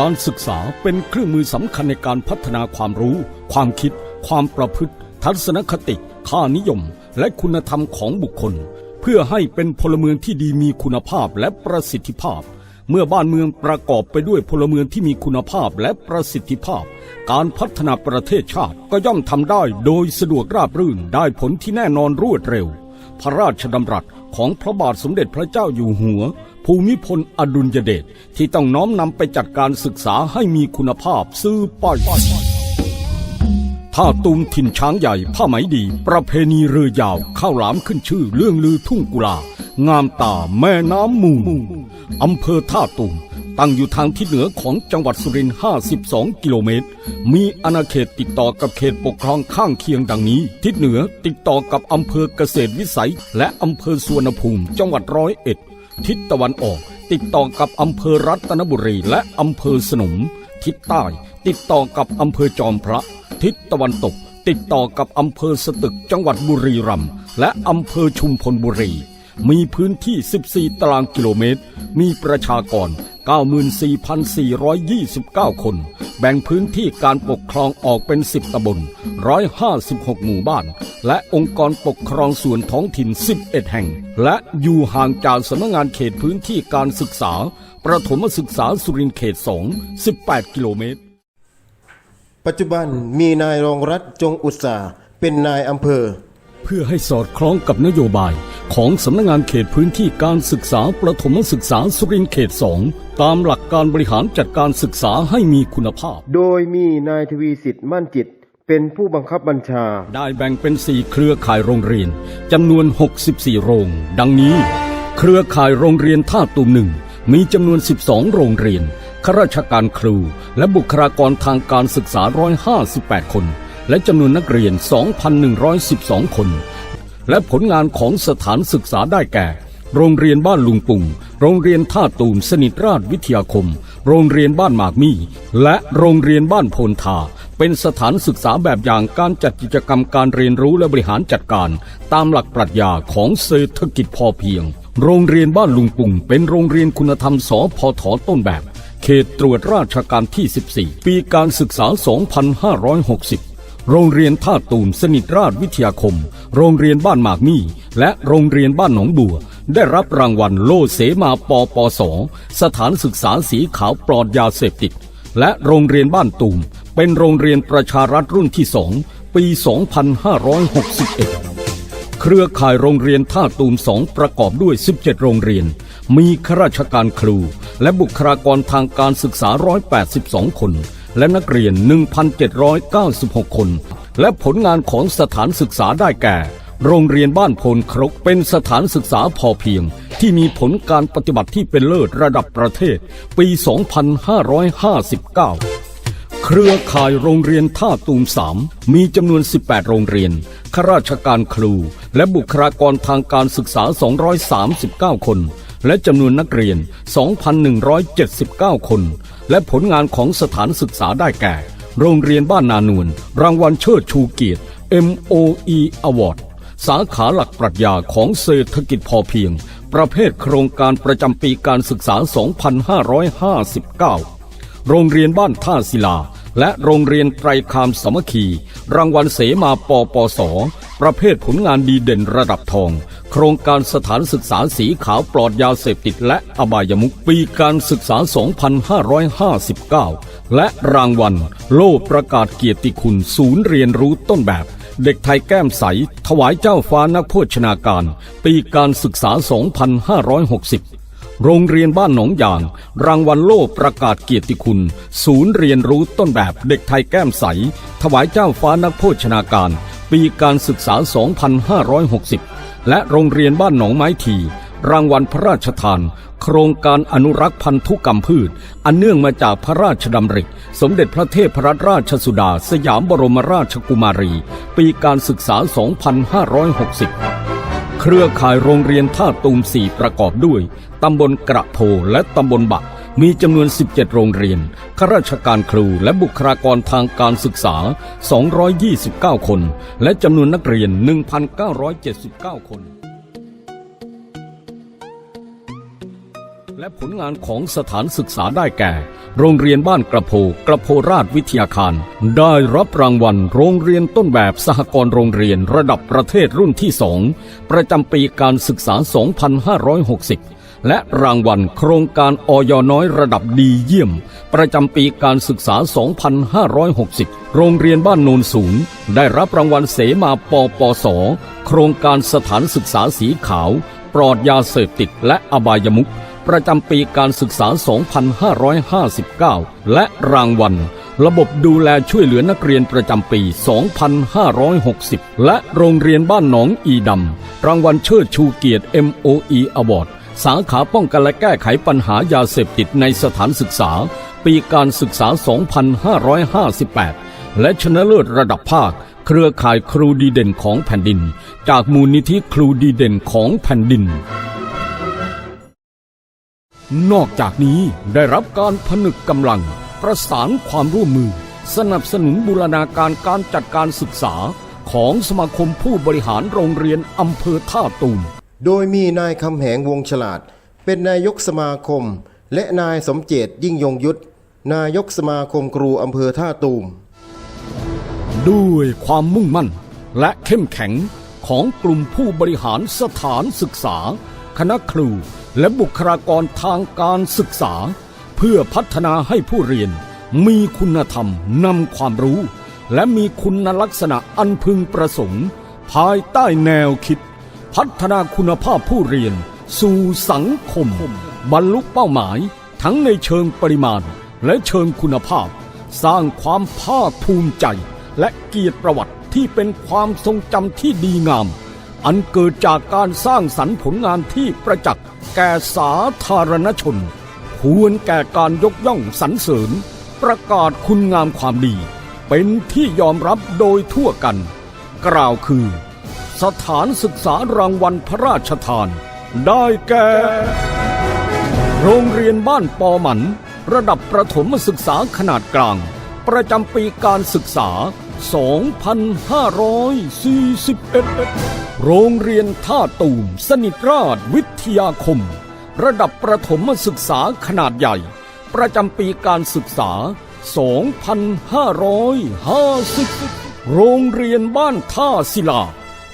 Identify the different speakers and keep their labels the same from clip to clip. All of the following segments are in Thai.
Speaker 1: การศึกษาเป็นเครื่องมือสำคัญในการพัฒนาความรู้ ความคิด ความประพฤติ ทัศนคติ ค่านิยม และคุณธรรมของบุคคล เพื่อให้เป็นพลเมืองที่ดีมีคุณภาพและประสิทธิภาพ เมื่อบ้านเมืองประกอบไปด้วยพลเมืองที่มีคุณภาพและประสิทธิภาพ การพัฒนาประเทศชาติก็ย่อมทำได้โดยสะดวกราบรื่นได้ผลที่แน่นอนรวดเร็ว พระราชดำรัส ของพระบาทสมเด็จพระเจ้าอยู่หัว ภูมิพลอดุลยเดชที่ต้องน้อมนำไปจัดการศึกษาให้มีคุณภาพซื้อไปถ้าตูมถิ่นช้างใหญ่ผ้าไหมดี ประเพณีเรือยาวข้าวหลามขึ้นชื่อเรื่องลือทุ่งกุลางามตาแม่น้ำมูลอำเภอท่าตูม ตั้งอยู่ทางทิศเหนือของจังหวัดสุรินทร์52 กิโลเมตร มีอาณาเขตติดต่อกับเขตปกครองข้างเคียงดังนี้ ทิศเหนือติดต่อกับอำเภอเกษตรวิสัย และอำเภอสวรรณภูมิ จังหวัดร้อยเอ็ด ทิศตะวันออก ติดต่อกับอำเภอรัตนบุรีและอำเภอสนม ทิศใต้ ติดต่อกับอำเภอจอมพระ ทิศตะวันตก ติดต่อกับอำเภอสตึกจังหวัดบุรีรัมย์และอำเภอชุมพลบุรี มีพื้นที่ 14 ตารางกิโลเมตร มีประชากร 94,429 คน แบ่งพื้นที่การปกครองออกเป็น 10 ตำบล 156 หมู่บ้าน และองค์กรปกครองส่วนท้องถิ่น 11 แห่ง และอยู่ห่างจากสำนักงานเขตพื้นที่การศึกษา ประถมศึกษาสุรินทร์เขต 2 18 กิโลเมตร
Speaker 2: ปัจจุบันมีนายรองรัฐจงอุตสาเป็นนายอำเภอ
Speaker 1: เพื่อให้สอดคล้องกับนโยบายของสำนักงานเขตพื้นที่การศึกษาประถมศึกษาสุรินทร์เขต 2 ตามหลักการบริหารจัดการศึกษาให้มีคุณภาพ
Speaker 2: โดยมีนายทวีสิทธิ์มั่นจิต เป็นผู้บังคับบัญชา
Speaker 1: ได้แบ่งเป็น 4 เครือข่ายโรงเรียนจำนวน 64 โรง ดังนี้ เครือข่ายโรงเรียนท่าตูมหนึ่งมีจำนวน 12 โรงเรียนข้าราชการครู และบุคลากรทางการศึกษา 158 คน และจำนวนนักเรียน 2,112 คน และผลงานของสถานศึกษาได้แก่ โรงเรียนบ้านลุงปุ่ง โรงเรียนท่าตูมสนิทราชวิทยาคม โรงเรียนบ้านหมากมี่ และโรงเรียนบ้านโพนทา เป็นสถานศึกษาแบบอย่างการจัดกิจกรรมการเรียนรู้และบริหารจัดการ ตามหลักปรัชญาของเศรษฐกิจพอเพียง โรงเรียนบ้านลุงปุ่ง เป็นโรงเรียนคุณธรรมสพทต้นแบบเขตตรวจราชการที่ 14 ปีการศึกษา 2560 โรงเรียนท่าตูมสนิทราชวิทยาคม โรงเรียนบ้านหมากมี่และโรงเรียนบ้านหนองบัว ได้รับรางวัลโลเสมาปปส สถานศึกษาสีขาวปลอดยาเสพติด และโรงเรียนบ้านตูม เป็นโรงเรียนประชารัฐรุ่นที่สองปี 2561 เครือข่ายโรงเรียนท่าตูมสองประกอบด้วย 17 โรงเรียน มีข้าราชการครู และบุคลากรทางการศึกษา 182 คน และนักเรียน 1,796 คน และผลงานของสถานศึกษาได้แก่ โรงเรียนบ้านโพนครกเป็นสถานศึกษาพอเพียง ที่มีผลการปฏิบัติที่เป็นเลิศระดับประเทศ ปี 2559เครือข่ายโรงเรียนท่าตูมสามมีจำนวน 18 โรงเรียน ข้าราชการครู และบุคลากรทางการศึกษา 239 คน และจำนวนนักเรียน 2,179 คน และผลงานของสถานศึกษาได้แก่ โรงเรียนบ้านนานวลรางวัลเชิดชูเกียรติ MOE Award สาขาหลักปรัชญาของเศรษฐกิจพอเพียง ประเภทโครงการประจำปีการศึกษา 2559 โรงเรียนบ้านท่าศิลา และโรงเรียนไตรคามสมัคคี รางวัลเสมาปปส ประเภทผลงานดีเด่นระดับทอง โครงการสถานศึกษาสีขาวปลอดยาเสพติดและอบายมุขปีการศึกษา 2559 และรางวัล โล่ประกาศเกียรติคุณศูนย์เรียนรู้ต้นแบบ เด็กไทยแก้มใส ถวายเจ้าฟ้านักโภชนาการ ปีการศึกษา 2560โรงเรียนบ้านหนองยาง รางวัลโล่ประกาศเกียรติคุณ ศูนย์เรียนรู้ต้นแบบเด็กไทยแก้มใส ถวายเจ้าฟ้านักโภชนาการ ปีการศึกษา 2560 และโรงเรียนบ้านหนองไม้ที รางวัลพระราชทาน โครงการอนุรักษ์พันธุกรรมพืช อันเนื่องมาจากพระราชดำริ สมเด็จพระเทพรัตนราชสุดา สยามบรมราชกุมารี ปีการศึกษา 2560เครือข่ายโรงเรียนท่าตูมสี่ประกอบด้วย ตำบลกระโพและตำบลบะ มีจำนวน 17 โรงเรียน ข้าราชการครูและบุคลากรทางการศึกษา 229 คน และจำนวนนักเรียน 1,979 คน และผลงานของสถานศึกษาได้แก่ โรงเรียนบ้านกระโพกระโพราชวิทยาคาร ได้รับรางวัล โรงเรียนต้นแบบสหกรณ์โรงเรียนระดับประเทศรุ่นที่สองประจำปีการศึกษา 2560 และรางวัลโครงการออยน้อยระดับดีเยี่ยม ประจำปีการศึกษา 2560 โรงเรียนบ้านโนนสูง ได้รับรางวัลเสมาปปส โครงการสถานศึกษาสีขาว ปลอดยาเสพติดและอบายมุขประจำปีการศึกษา 2559 และรางวัล ระบบดูแลช่วยเหลือนักเรียนประจำปี 2560 และโรงเรียนบ้านหนองอีดำ รางวัลเชิดชูเกียรติ MOE Award สาขาป้องกันและแก้ไขปัญหายาเสพติดในสถานศึกษา ปีการศึกษา 2558 และชนะเลิศระดับภาค เครือข่ายครูดีเด่นของแผ่นดิน จากมูลนิธิครูดีเด่นของแผ่นดิน นอกจากนี้ได้รับการผนึกกำลัง ประสานความร่วมมือ สนับสนุนบูรณาการการจัดการศึกษาของสมาคมผู้บริหารโรงเรียนอำเภอท่าตูม
Speaker 2: โดยมีนายคำแหงวงฉลาด เป็นนายกสมาคม และนายสมเจตยิ่งยงยุทธนายกสมาคมครูอำเภอท่าตูม
Speaker 1: ด้วยความมุ่งมั่นและเข้มแข็งของกลุ่มผู้บริหารสถานศึกษา คณะครูและบุคลากรทางการศึกษา เพื่อพัฒนาให้ผู้เรียน มีคุณธรรมนำความรู้ และมีคุณลักษณะอันพึงประสงค์ ภายใต้แนวคิด พัฒนาคุณภาพผู้เรียน สู่สังคม บรรลุเป้าหมาย ทั้งในเชิงปริมาณ และเชิงคุณภาพ สร้างความภาคภูมิใจ และเกียรติประวัติที่เป็นความทรงจำที่ดีงาม อันเกิดจากการสร้างสรรค์ผลงานที่ประจักษ์แก่สาธารณชน ควรแก่การยกย่องสรรเสริญ ประกาศคุณงามความดี เป็นที่ยอมรับโดยทั่วกัน กล่าวคือ สถานศึกษารางวัลพระราชทาน ได้แก่ โรงเรียนบ้านปอหมัน ระดับประถมศึกษาขนาดกลาง ประจำปีการศึกษา 2541 โรงเรียนท่าตูมสนิทราชวิทยาคม ระดับประถมศึกษาขนาดใหญ่ ประจำปีการศึกษา 2550โรงเรียนบ้านท่าศิลา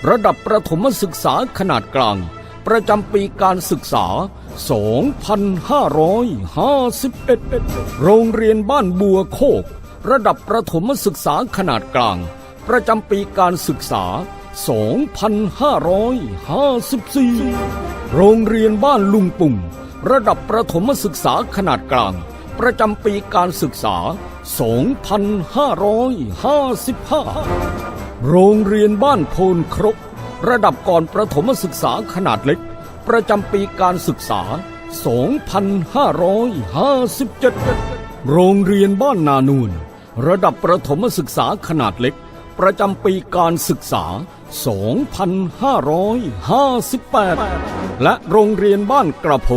Speaker 1: ระดับประถมศึกษาขนาดกลาง ประจำปีการศึกษา 2551 โรงเรียนบ้านบัวโคก ระดับประถมศึกษาขนาดกลาง ประจำปีการศึกษา 2554 โรงเรียนบ้านลุงปุ่ง ระดับประถมศึกษาขนาดกลาง ประจำปีการศึกษา 2555 โรงเรียนบ้านโพนครก ระดับก่อนประถมศึกษาขนาดเล็ก ประจำปีการศึกษา 2557 โรงเรียนบ้านนานูน ระดับประถมศึกษาขนาดเล็ก ประจำปีการศึกษา 2558 และโรงเรียนบ้านกระโพ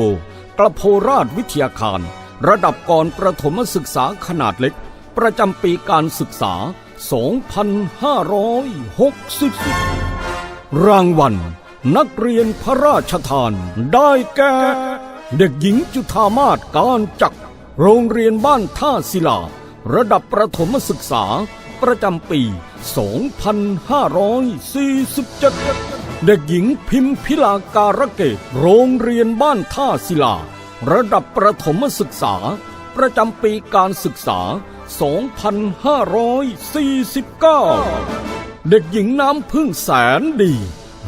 Speaker 1: กระโพราชวิทยาคาร ระดับก่อนประถมศึกษาขนาดเล็ก ประจำปีการศึกษา 2560 รางวัลนักเรียนพระราชทาน ได้แก่ เด็กหญิงจุธามาศการจัก โรงเรียนบ้านท่าศิลา ระดับประถมศึกษา ประจำปี 2547 เด็กหญิงพิมพิลาการะเกตโรงเรียนบ้านท่าศิลา ระดับประถมศึกษา ประจำปีการศึกษา 2549 เด็กหญิงน้ำพึ่งแสนดี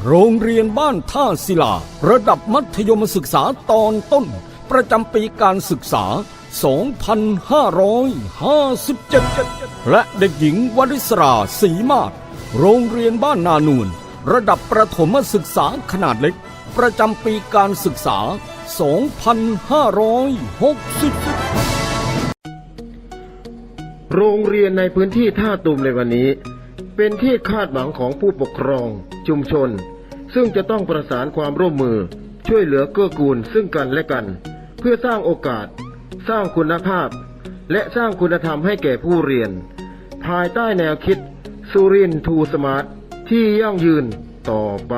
Speaker 1: โรงเรียนบ้านท่าศิลา ระดับมัธยมศึกษาตอนต้น ประจำปีการศึกษา 2557 และเด็กหญิงวริศราศรีมาศโรงเรียนบ้านนานูน ระดับประถมศึกษาขนาดเล็ก ประจำปีการศึกษา 2560
Speaker 2: โรงเรียนในพื้นที่ท่าตูมในวันนี้ เป็นที่คาดหวังของผู้ปกครอง ชุมชน ซึ่งจะต้องประสานความร่วมมือ ช่วยเหลือเกื้อกูลซึ่งกันและกัน เพื่อสร้างโอกาส สร้างคุณภาพ และสร้างคุณธรรมให้แก่ผู้เรียน ภายใต้แนวคิดสุรินทูสมาร์ทที่ยั่งยืนต่อไป